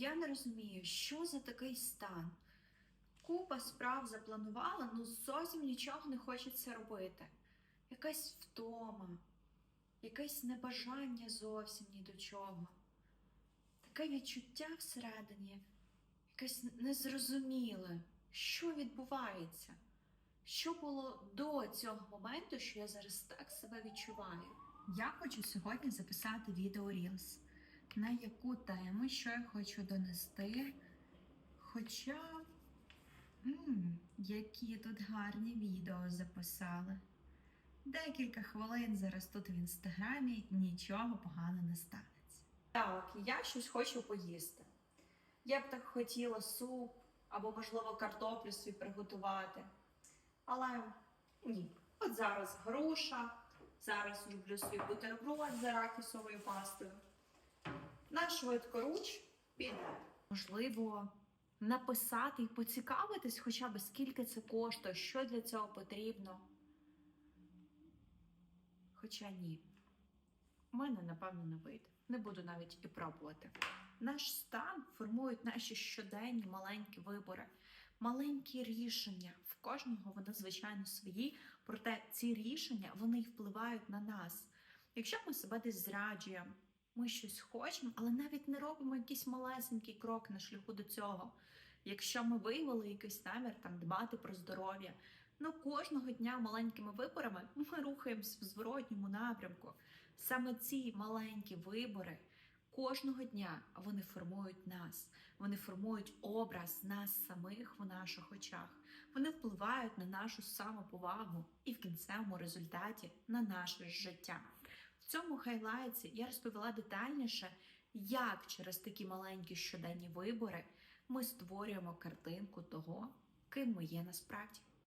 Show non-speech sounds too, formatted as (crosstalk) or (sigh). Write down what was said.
Я не розумію, що за такий стан. Купа справ запланувала, ну зовсім нічого не хочеться робити. Якась втома, якесь небажання зовсім ні до чого. Таке відчуття всередині, якесь незрозуміле, що відбувається. Що було до цього моменту, що я зараз так себе відчуваю? Я хочу сьогодні записати відео Reels. На яку тему, що я хочу донести. Хоча, м, які тут гарні відео записали. Декілька хвилин зараз тут в інстаграмі нічого поганого не станеться. Так, я щось хочу поїсти. Я б так хотіла суп або, можливо, картоплю собі приготувати. Але ні. От зараз груша, зараз роблю свій бутерброд з арахісовою пастою. На швидкоруч піде. Можливо, написати і поцікавитись хоча б скільки це коштує, що для цього потрібно. Хоча ні, у мене, напевно, не вийде. Не буду навіть і пробувати. Наш стан формують наші щоденні маленькі вибори, маленькі рішення. В кожного вони, звичайно, свої, проте ці рішення вони впливають на нас. Якщо ми себе десь зраджуємо, ми щось хочемо, але навіть не робимо якийсь малесенький крок на шляху до цього. Якщо ми виявили якийсь намір там дбати про здоров'я, ну кожного дня маленькими виборами (laughs) ми рухаємось в зворотньому напрямку. Саме ці маленькі вибори кожного дня вони формують нас, вони формують образ нас самих в наших очах. Вони впливають на нашу самоповагу і в кінцевому результаті на наше життя. Цьому хайлайці я розповіла детальніше, як через такі маленькі щоденні вибори ми створюємо картинку того, ким ми є насправді.